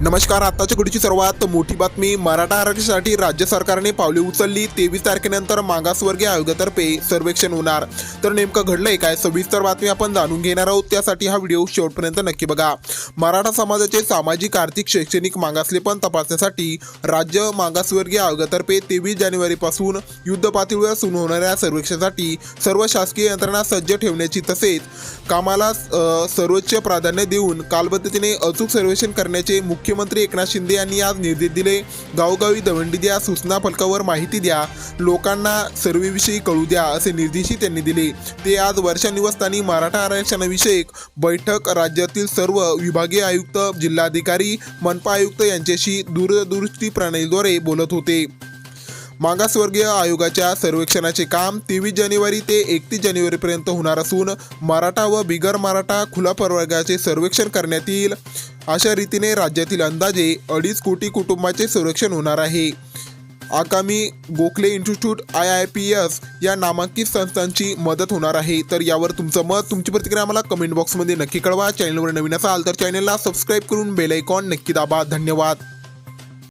नमस्कार आताच्या घडीची सर्वात मोठी बातमी. मराठा आरक्षणासाठी राज्य सरकारने पावले उचलली. तेवीस तारखेनंतर मागासवर्गीय आयोगातर्फे सर्वेक्षण होणार. तर नेमकं घडलंय काय? सविस्तर बातमी आपण जाणून घेणार आहोत. त्यासाठी हा व्हिडिओ शेवटपर्यंत नक्की बघा. मराठा समाजाचे सामाजिक आर्थिक शैक्षणिक मागासलेपण तपासण्यासाठी राज्य मागासवर्गीय आयोगातर्फे तेवीस जानेवारीपासून युद्ध पातळीवर सुरू होणाऱ्या सर्वेक्षणासाठी सर्व शासकीय यंत्रणा सज्ज ठेवण्याची तसेच कामाला सर्वोच्च प्राधान्य देऊन कालबद्धतेने अचूक सर्वेक्षण करण्याचे मुख्यमंत्री एकनाथ शिंदे यांनी आज निर्देश दिले. गावोगावी दवंडी द्या सूचना फलकावर माहिती द्या लोकांना सर्वेविषयी कळू द्या असे निर्देशही त्यांनी दिले. ते आज वर्षा निवासस्थानी मराठा आरक्षणाविषयक बैठक राज्यातील सर्व विभागीय आयुक्त जिल्हाधिकारी मनपा आयुक्त यांच्याशी दूरदृष्टी प्रणालीद्वारे बोलत होते. मागासवर्गीय आयोगाच्या सर्वेक्षणाचे काम तेवीस जानेवारी ते एकतीस जानेवारीपर्यंत होणार असून मराठा व बिगर मराठा खुला प्रवर्गाचे सर्वेक्षण करण्यात येईल. अशा रीतीने राज्यातील अंदाजे अडीच कोटी कुटुंबाचे सर्वेक्षण होणार आहे. आगामी Gokhale institute I I P S या नामांकित संस्थांची मदत होणार आहे. तर यावर तुमचं मत तुमची प्रतिक्रिया आम्हाला कमेंट बॉक्समध्ये नक्की कळवा. चॅनलवर नवीन असाल तर चॅनलला सबस्क्राईब करून बेल आयकॉन नक्की दाबा. धन्यवाद.